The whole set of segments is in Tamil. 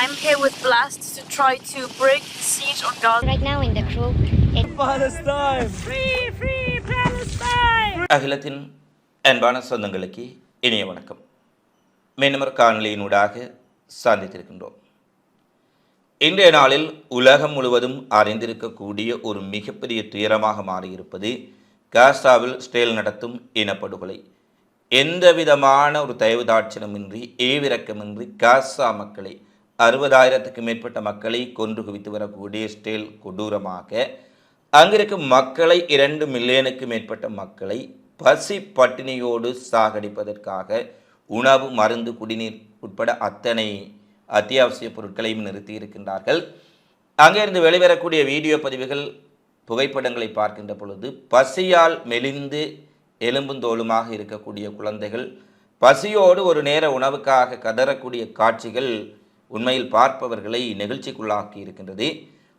I'm here with Blast to try to break the siege on Gaza. Right now in the crew, it அகிலத்தின் அன்பான சொந்தங்களுக்கு இனிய வணக்கம். மீண்டும் ஒரு காணொலியினூடாக சந்தித்திருக்கின்றோம். இன்றைய நாளில் உலகம் முழுவதும் அறிந்திருக்கக்கூடிய ஒரு மிகப்பெரிய துயரமாக மாறியிருப்பது காசாவில் ஸ்டேல் நடத்தும் இனப்படுகொலை. எந்த விதமான ஒரு தயவு தாட்சணமின்றி ஏவிரக்கமின்றி காசா மக்களை அறுபதாயிரத்துக்கு மேற்பட்ட மக்களை கொன்று குவித்து வரக்கூடிய ஸ்டேல் கொடூரமாக. அங்கிருக்கும் மக்களை இரண்டு மில்லியனுக்கு மேற்பட்ட மக்களை பசி பட்டினியோடு சாகடிப்பதற்காக உணவு மருந்து குடிநீர் உட்பட அத்தனை அத்தியாவசிய பொருட்களையும் நிறுத்தி இருக்கின்றார்கள். அங்கிருந்து வெளிவரக்கூடிய வீடியோ பதிவுகள் புகைப்படங்களை பார்க்கின்ற பொழுது பசியால் மெலிந்து எலும்புந்தோலுமாக இருக்கக்கூடிய குழந்தைகள் பசியோடு ஒரு நேர உணவுக்காக கதறக்கூடிய காட்சிகள் உண்மையில் பார்ப்பவர்களை நெகிழ்ச்சிக்குள்ளாக்கி இருக்கின்றது.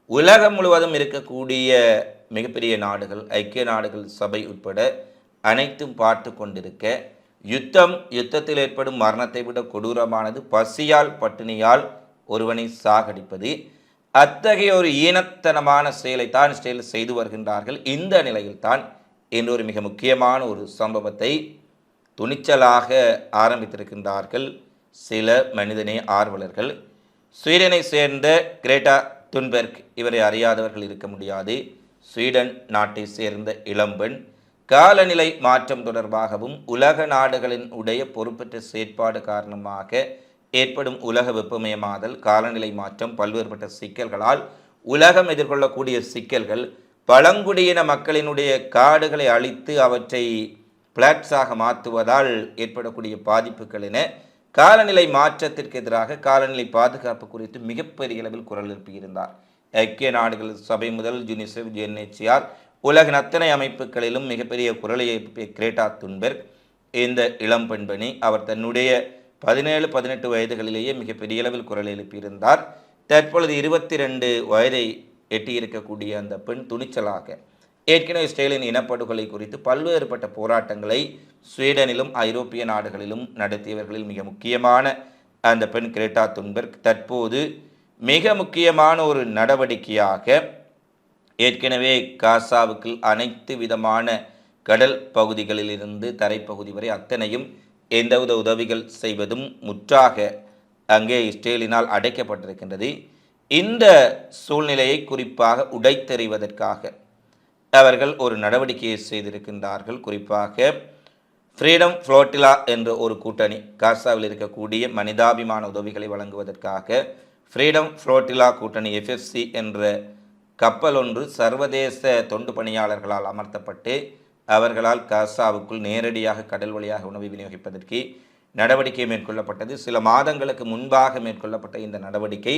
உலகம் முழுவதும் இருக்கக்கூடிய மிகப்பெரிய நாடுகள் ஐக்கிய நாடுகள் சபை உட்பட அனைத்தும் பார்த்து கொண்டிருக்க யுத்தம் யுத்தத்தில் ஏற்படும் மரணத்தை விட கொடூரமானது பசியால் பட்டினியால் ஒருவனை சாகடிப்பது. அத்தகைய ஒரு ஈனத்தனமான செயலைத்தான் ஸ்டேல் செய்து வருகின்றார்கள். இந்த நிலையில்தான் இன்று ஒரு மிக முக்கியமான ஒரு சம்பவத்தை துணிச்சலாக ஆரம்பித்திருக்கின்றார்கள். சில மனிதநேய ஆர்வலர்கள். ஸ்வீடனை சேர்ந்த கிரேட்டா துன்பெர்க் இவரை அறியாதவர்கள் இருக்க முடியாது. ஸ்வீடன் நாட்டை சேர்ந்த இளம்பெண் காலநிலை மாற்றம் தொடர்பாகவும் உலக நாடுகளின் உடைய பொறுப்பற்ற செயற்பாடு காரணமாக ஏற்படும் உலக வெப்பமயமாதல் காலநிலை மாற்றம் பல்வேறுபட்ட சிக்கல்களால் உலகம் எதிர்கொள்ளக்கூடிய சிக்கல்கள் பழங்குடியின மக்களினுடைய காடுகளை அழித்து அவற்றை பிளாட்ஸாக மாற்றுவதால் ஏற்படக்கூடிய பாதிப்புகள் என காலநிலை மாற்றத்திற்கு எதிராக காலநிலை பாதுகாப்பு குறித்து மிகப்பெரிய அளவில் குரல் எழுப்பியிருந்தார். ஐக்கிய நாடுகள் சபை முதல் யுனிசெஃப் யுஎன்ஹெச்சிஆர் உலகின் அத்தனை அமைப்புகளிலும் மிகப்பெரிய குரலை எழுப்பிய கிரேட்டா துன்பெர்க் இந்த இளம் பெண்பணி அவர் தன்னுடைய பதினேழு பதினெட்டு வயதுகளிலேயே மிகப்பெரிய அளவில் குரல் எழுப்பியிருந்தார். தற்பொழுது இருபத்தி ரெண்டு வயதை எட்டியிருக்கக்கூடிய அந்த பெண் துணிச்சலாக ஏற்கனவே இஸ்ரேலின் இனப்படுகொலை குறித்து பல்வேறுபட்ட போராட்டங்களை ஸ்வீடனிலும் ஐரோப்பிய நாடுகளிலும் நடத்தியவர்களில் மிக முக்கியமான அந்த பெண் கிரேட்டா துன்பர்க் தற்போது மிக முக்கியமான ஒரு நடவடிக்கையாக ஏற்கனவே காசாவுக்கு அனைத்து விதமான கடல் பகுதிகளிலிருந்து தரைப்பகுதி வரை அத்தனையும் எந்தவித உதவிகள் செய்வதும் முற்றாக அங்கே இஸ்ரேலினால் அடைக்கப்பட்டிருக்கின்றது. இந்த சூழ்நிலையை குறிப்பாக உடைத்தெறிவதற்காக அவர்கள் ஒரு நடவடிக்கையை செய்திருக்கின்றார்கள். குறிப்பாக ஃப்ரீடம் ஃப்ளோட்டிலா என்ற ஒரு கூட்டணி காசாவில் இருக்கக்கூடிய மனிதாபிமான உதவிகளை வழங்குவதற்காக ஃப்ரீடம் ஃப்ளோட்டிலா கூட்டணி எஃப்எஃப்சி என்ற கப்பல் ஒன்று சர்வதேச தொண்டு பணியாளர்களால் அமர்த்தப்பட்டு அவர்களால் காசாவுக்குள் நேரடியாக கடல் வழியாக உணவை விநியோகிப்பதற்கு நடவடிக்கை மேற்கொள்ளப்பட்டது. சில மாதங்களுக்கு முன்பாக மேற்கொள்ளப்பட்ட இந்த நடவடிக்கை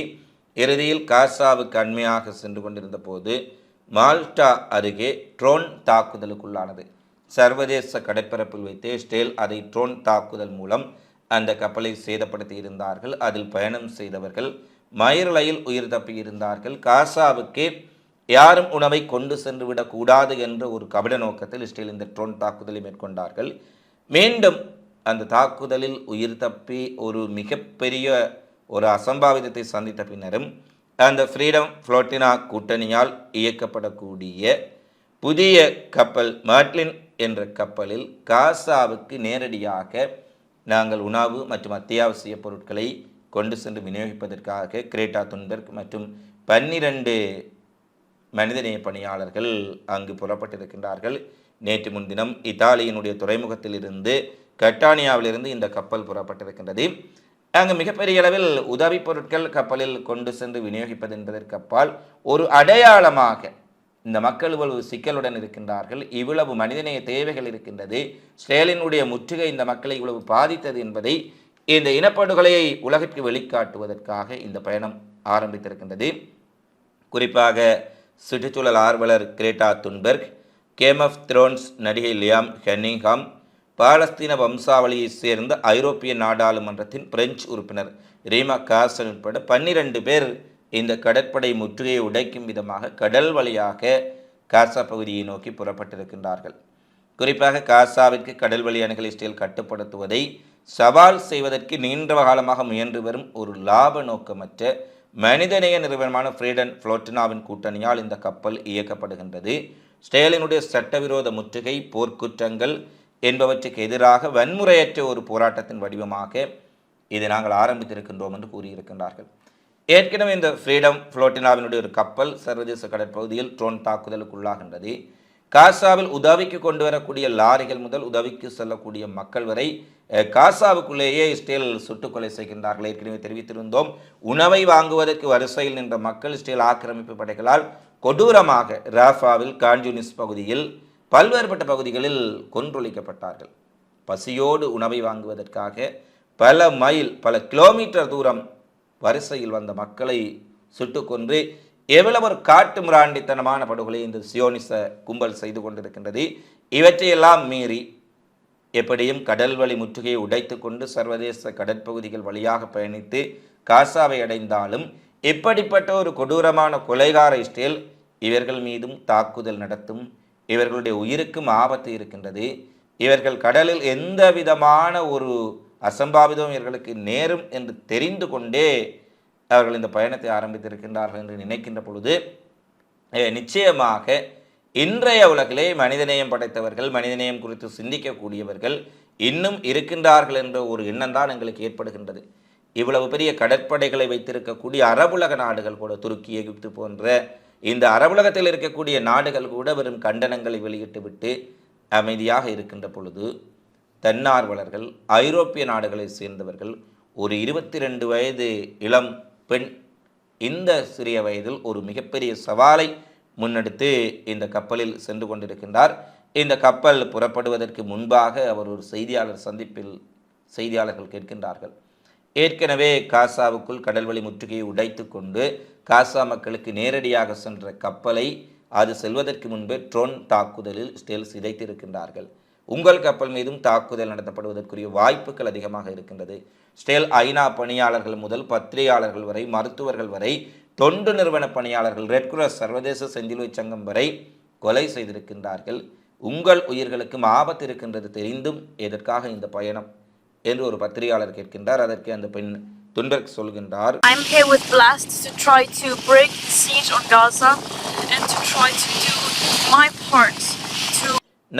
இறுதியில் காசாவுக்கு அண்மையாக சென்று கொண்டிருந்த போது மால்டா அருகே ட்ரோன் தாக்குதலுக்குள்ளானது. சர்வதேச கடற்பரப்பில் வைத்து ஸ்டேல் அதை ட்ரோன் தாக்குதல் மூலம் அந்த கப்பலை சேதப்படுத்தி இருந்தார்கள் அதில் பயணம் செய்தவர்கள் மயிரலையில் உயிர் தப்பி இருந்தார்கள் காசாவுக்கு யாரும் உணவை கொண்டு சென்று விடக்கூடாது என்ற ஒரு கபட நோக்கத்தில் இஸ்ரேல் இந்த ட்ரோன் தாக்குதலை மேற்கொண்டார்கள். மீண்டும் அந்த தாக்குதலில் உயிர் தப்பி ஒரு மிகப்பெரிய ஒரு அசம்பாவிதத்தை சந்தித்த பின்னரும் அந்த ஃப்ரீடம் ஃப்ளோட்டினா கூட்டணியால் இயக்கப்படக்கூடிய புதிய கப்பல் மார்ட்லின் என்ற கப்பலில் காசாவுக்கு நேரடியாக நாங்கள் உணவு மற்றும் அத்தியாவசிய பொருட்களை கொண்டு சென்று விநியோகிப்பதற்காக கிரேட்டா துன்பர்க் மற்றும் பன்னிரண்டு மனிதநேய பணியாளர்கள் அங்கு புறப்பட்டிருக்கின்றார்கள். நேற்று முன்தினம் இத்தாலியினுடைய துறைமுகத்திலிருந்து கட்டானியாவிலிருந்து இந்த கப்பல் புறப்பட்டிருக்கின்றது. அங்கு மிகப்பெரிய அளவில் உதவி பொருட்கள் கப்பலில் கொண்டு சென்று விநியோகிப்பது என்பதற்கு அப்பால் ஒரு அடையாளமாக இந்த மக்கள் இவ்வளவு சிக்கலுடன் இருக்கின்றார்கள் இவ்வளவு மனிதநேய தேவைகள் இருக்கின்றது ஸ்டேலினுடைய முற்றுகை இந்த மக்களை இவ்வளவு பாதித்தது என்பதை இந்த இனப்படுகொலையை உலகிற்கு வெளிக்காட்டுவதற்காக இந்த பயணம் ஆரம்பித்திருக்கின்றது. குறிப்பாக சுற்றுச்சூழல் ஆர்வலர் Greta Thunberg Game of Thrones நடிகை லியாம் ஹென்னிங்ஹாம் பாலஸ்தீன வம்சாவளியைச் சேர்ந்த ஐரோப்பிய நாடாளுமன்றத்தின் பிரெஞ்சு உறுப்பினர் ரீமா காசன் உட்பட பன்னிரண்டு பேர் இந்த கடற்படை முற்றுகையை உடைக்கும் விதமாக கடல் வழியாக காசா பகுதியை நோக்கி புறப்பட்டிருக்கின்றார்கள். குறிப்பாக காசாவிற்கு கடல் வழி அணுகல் இஸ்ரேல் கட்டுப்படுத்துவதை சவால் செய்வதற்கு நீண்ட காலமாக முயன்று வரும் ஒரு லாப நோக்கமற்ற மனிதநேய நிறுவனமான ஃப்ரீடன் ஃப்ளோட்டினாவின் கூட்டணியால் இந்த கப்பல் இயக்கப்படுகின்றது. ஸ்டேலினுடைய சட்டவிரோத முற்றுகை போர்க்குற்றங்கள் என்பவற்றுக்கு எதிராக வன்முறையற்ற ஒரு போராட்டத்தின் வடிவமாக இதை நாங்கள் ஆரம்பித்திருக்கின்றோம் என்று கூறியிருக்கின்றார்கள். ஏற்கனவே இந்த ஃப்ரீடம் ஃப்ளோட்டினாவினுடைய ஒரு கப்பல் சர்வதேச கடற்பகுதியில் ட்ரோன் தாக்குதலுக்குள்ளாகின்றது காசாவில் உதவிக்கு கொண்டு வரக்கூடிய லாரிகள் முதல் உதவிக்கு செல்லக்கூடிய மக்கள் வரை காசாவுக்குள்ளேயே இஸ்ரேல் சுட்டுக்கொலை செய்கின்றார்கள். ஏற்கனவே தெரிவித்திருந்தோம். உணவை வாங்குவதற்கு வரிசையில் நின்ற மக்கள் இஸ்ரேல் ஆக்கிரமிப்பு படைகளால் கொடூரமாக ராஃபாவில் கான்ஜூனிஸ் பகுதியில் பல்வேறுபட்ட பகுதிகளில் கொன்றொழிக்கப்பட்டார்கள். பசியோடு உணவை வாங்குவதற்காக பல மைல் பல கிலோமீட்டர் தூரம் வரிசையில் வந்த மக்களை சுட்டுக்கொன்று எவ்வளவு ஒரு காட்டு மிராண்டித்தனமான படுகொலை இந்த சியோனிச கும்பல் செய்து கொண்டிருக்கின்றது. இவற்றையெல்லாம் மீறி எப்படியும் கடல் வழி முற்றுகையை உடைத்து கொண்டு சர்வதேச கடற்பகுதிகள் வழியாக பயணித்து காசாவை அடைந்தாலும் இப்படிப்பட்ட ஒரு கொடூரமான கொலைகார இஸ்ரேல் இவர்கள் மீதும் தாக்குதல் நடத்தும் இவர்களுடைய உயிருக்கும் ஆபத்து இருக்கின்றது. இவர்கள் கடலில் எந்த விதமான ஒரு அசம்பாவிதம் இவர்களுக்கு நேரும் என்று தெரிந்து கொண்டே அவர்கள் இந்த பயணத்தை ஆரம்பித்திருக்கின்றார்கள் என்று நினைக்கின்ற பொழுது நிச்சயமாக இன்றைய உலகிலே மனிதநேயம் படைத்தவர்கள் மனிதநேயம் குறித்து சிந்திக்கக்கூடியவர்கள் இன்னும் இருக்கின்றார்கள் என்ற ஒரு எண்ணம் தான் எங்களுக்கு ஏற்படுகின்றது. இவ்வளவு பெரிய கடற்படைகளை வைத்திருக்கக்கூடிய அரபுலக நாடுகள் கூட துருக்கி எகிப்து போன்ற இந்த அரபுலகத்தில் இருக்கக்கூடிய நாடுகள் கூட வெறும் கண்டனங்களை வெளியிட்டுவிட்டு அமைதியாக இருக்கின்ற பொழுது தன்னார்வலர்கள் ஐரோப்பிய நாடுகளை சேர்ந்தவர்கள் ஒரு இருபத்தி ரெண்டு வயது இளம் பெண் இந்த சிறிய வயதில் ஒரு மிகப்பெரிய சவாலை முன்னெடுத்து இந்த கப்பலில் சென்று கொண்டிருக்கின்றார். இந்த கப்பல் புறப்படுவதற்கு முன்பாக அவர் ஒரு செய்தியாளர் சந்திப்பில் செய்தியாளர்கள் கேட்கின்றார்கள். ஏற்கனவே காசாவுக்குள் கடல்வழி முற்றுகையை உடைத்து கொண்டு காசா மக்களுக்கு நேரடியாக சென்ற கப்பலை அது செல்வதற்கு முன்பே ட்ரோன் தாக்குதலில் ஸ்டெல் சிதைத்திருக்கின்றார்கள். உங்கள் கப்பல் மீதும் தாக்குதல் நடத்தப்படுவதற்குரிய வாய்ப்புகள் அதிகமாக இருக்கின்றது. ஸ்டேல் ஐநா பணியாளர்கள் முதல் பத்திரிகையாளர்கள் வரை மருத்துவர்கள் வரை தொண்டு நிறுவன பணியாளர்கள் ரெட் கிராஸ் சர்வதேச செஞ்சிலுவை சங்கம் வரை கொலை செய்திருக்கின்றார்கள். உங்கள் உயிர்களுக்கும் ஆபத்து இருக்கின்றது தெரிந்தும் எதற்காக இந்த பயணம்? என்று ஒரு பத்திரிகையாளர் கேட்கின்றார். அதற்கு அந்த பெண் துன்பர்க் சொல்கின்றார். I'm here with Blast to try to break the siege on Gaza and to try to do my part to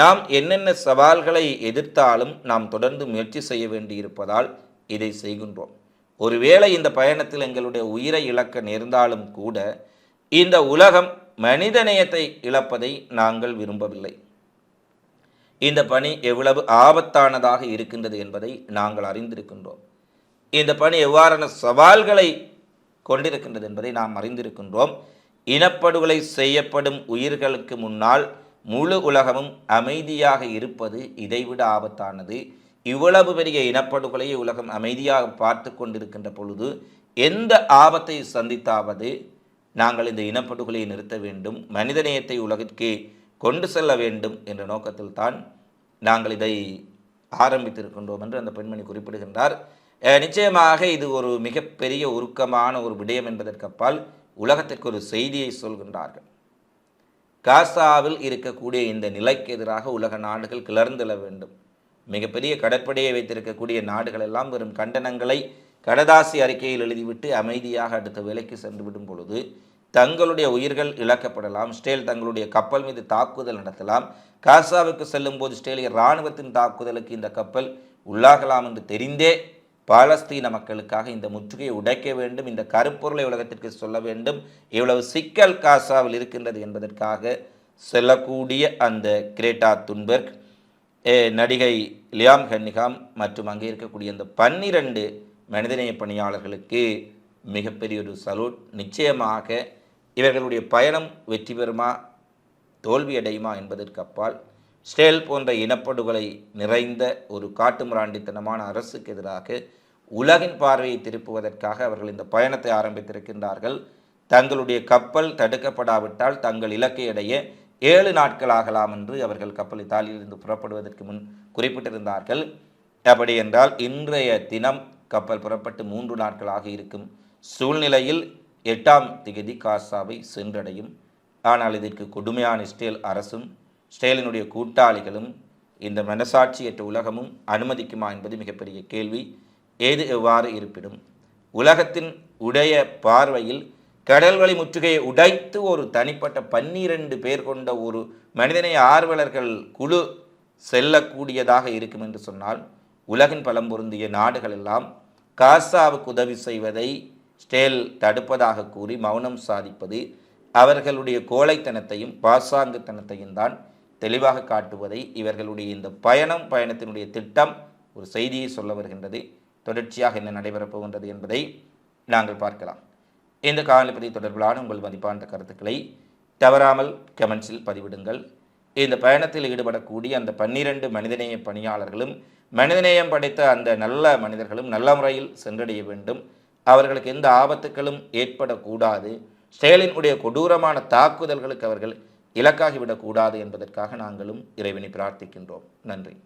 நாம் என்னென்ன சவால்களை எதிர்த்தாலும் நாம் தொடர்ந்து முயற்சி செய்ய வேண்டியிருப்பதால் இதை செய்கின்றோம். ஒருவேளை இந்த பயணத்தில் எங்களுடைய உயிரை இழக்க நேர்ந்தாலும் கூட இந்த உலகம் மனிதநேயத்தை இழப்பதை நாங்கள் விரும்பவில்லை. இந்த பணி எவ்வளவு ஆபத்தானதாக இருக்கின்றது என்பதை நாங்கள் அறிந்திருக்கின்றோம். இந்த பணி எவ்வாறான சவால்களை கொண்டிருக்கின்றது என்பதை நாம் அறிந்திருக்கின்றோம். இனப்படுகொலை செய்யப்படும் உயிர்களுக்கு முன்னால் முழு உலகமும் அமைதியாக இருப்பது இதைவிட ஆபத்தானது. இவ்வளவு பெரிய இனப்படுகொலையை உலகம் அமைதியாக பார்த்து கொண்டிருக்கின்ற பொழுது எந்த ஆபத்தை சந்தித்தாவது? நாங்கள் இந்த இனப்படுகொலையை நிறுத்த வேண்டும். மனிதநேயத்தை உலகிற்கு கொண்டு செல்ல வேண்டும் என்ற நோக்கத்தில் தான் நாங்கள் இதை ஆரம்பித்திருக்கின்றோம் என்று அந்த பெண்மணி குறிப்பிடுகின்றார். நிச்சயமாக இது ஒரு மிகப்பெரிய உருக்கமான ஒரு விடயம் என்பதற்கு அப்பால் உலகத்திற்கு ஒரு செய்தியை சொல்கின்றார்கள். காசாவில் இருக்கக்கூடிய இந்த நிலைக்கு எதிராக உலக நாடுகள் கிளர்ந்தெழ வேண்டும். மிகப்பெரிய கடற்படையை வைத்திருக்கக்கூடிய நாடுகள் எல்லாம் வெறும் கண்டனங்களை கடதாசி அறிக்கையில் எழுதிவிட்டு அமைதியாக அடுத்த வேலைக்கு சென்று விடும் பொழுது தங்களுடைய உயிர்கள் இழக்கப்படலாம். ஸ்டேல் தங்களுடைய கப்பல் மீது தாக்குதல் நடத்தலாம். காசாவுக்கு செல்லும் போது ஸ்டேலிய இராணுவத்தின் தாக்குதலுக்கு இந்த கப்பல் உள்ளாகலாம் என்று தெரிந்தே பாலஸ்தீன மக்களுக்காக இந்த முற்றுகையை உடைக்க வேண்டும். இந்த கருப்பொருளை உலகத்திற்கு சொல்ல வேண்டும். இவ்வளவு சிக்கல் காசாவில் இருக்கின்றது என்பதற்காக செல்லக்கூடிய அந்த கிரேட்டா துன்பர்க் நடிகை லியாம் ஹன்னிகாம் மற்றும் அங்கே இருக்கக்கூடிய அந்த பன்னிரண்டு மனிதநேய பணியாளர்களுக்கு மிகப்பெரிய ஒரு சலூட். நிச்சயமாக இவர்களுடைய பயணம் வெற்றி பெறுமா? தோல்வியடையுமா என்பதற்கு அப்பால் ஸ்டேல் போன்ற இனப்படுகொலை நிறைந்த ஒரு காட்டுமிராண்டித்தனமான அரசுக்கு எதிராக உலகின் பார்வையை திருப்புவதற்காக அவர்கள் இந்த பயணத்தை ஆரம்பித்திருக்கின்றார்கள். தங்களுடைய கப்பல் தடுக்கப்படாவிட்டால் தங்கள் இலக்கை அடைய ஏழு நாட்கள் ஆகலாம் என்று அவர்கள் கப்பல் இத்தாலியிலிருந்து புறப்படுவதற்கு முன் குறிப்பிட்டிருந்தார்கள். அப்படி என்றால் இன்றைய தினம் கப்பல் புறப்பட்டு மூன்று நாட்களாக இருக்கும் சூழ்நிலையில் எட்டாம் திகதி காசாவை சென்றடையும். ஆனால் இதற்கு கொடுமையான இஸ்ரேல் அரசும் ஸ்டேலினுடைய கூட்டாளிகளும் இந்த மனசாட்சியற்ற உலகமும் அனுமதிக்குமா என்பது மிகப்பெரிய கேள்வி. ஏது எவ்வாறு இருப்பினும் உலகத்தின் உடைய பார்வையில் கடல்வழி முற்றுகையை உடைத்து ஒரு தனிப்பட்ட பன்னிரண்டு பேர் கொண்ட ஒரு மனிதனை ஆர்வலர்கள் குழு செல்லக்கூடியதாக இருக்கும் என்று சொன்னால் உலகின் பலம் பொருந்திய நாடுகள் எல்லாம் காசாவுக்கு உதவி செய்வதை ஸ்டேல் தடுப்பதாக கூறி மௌனம் சாதிப்பது அவர்களுடைய கோழைத்தனத்தையும் பாசாங்குத்தனத்தையும் தான் தெளிவாக காட்டுவதை இவர்களுடைய இந்த பயணம் பயணத்தினுடைய திட்டம் ஒரு செய்தியை சொல்ல வருகின்றது. தொடர்ச்சியாக என்ன நடைபெறப் போகின்றது என்பதை நாங்கள் பார்க்கலாம். இந்த காலப்பதி தொடர்பிலான உங்கள் மதிப்பான கருத்துக்களை தவறாமல் கமெண்ட்ஸில் பதிவிடுங்கள். இந்த பயணத்தில் ஈடுபடக்கூடிய அந்த பன்னிரண்டு மனிதநேய பணியாளர்களும் மனிதநேயம் படைத்த அந்த நல்ல மனிதர்களும் நல்ல முறையில் சென்றடைய வேண்டும். அவர்களுக்கு எந்த ஆபத்துக்களும் ஏற்படக்கூடாது. ஸ்டேலினுடைய கொடூரமான தாக்குதல்களுக்கு அவர்கள் இலக்காகிவிடக்கூடாது என்பதற்காக நாங்களும் இறைவனை பிரார்த்திக்கின்றோம். நன்றி.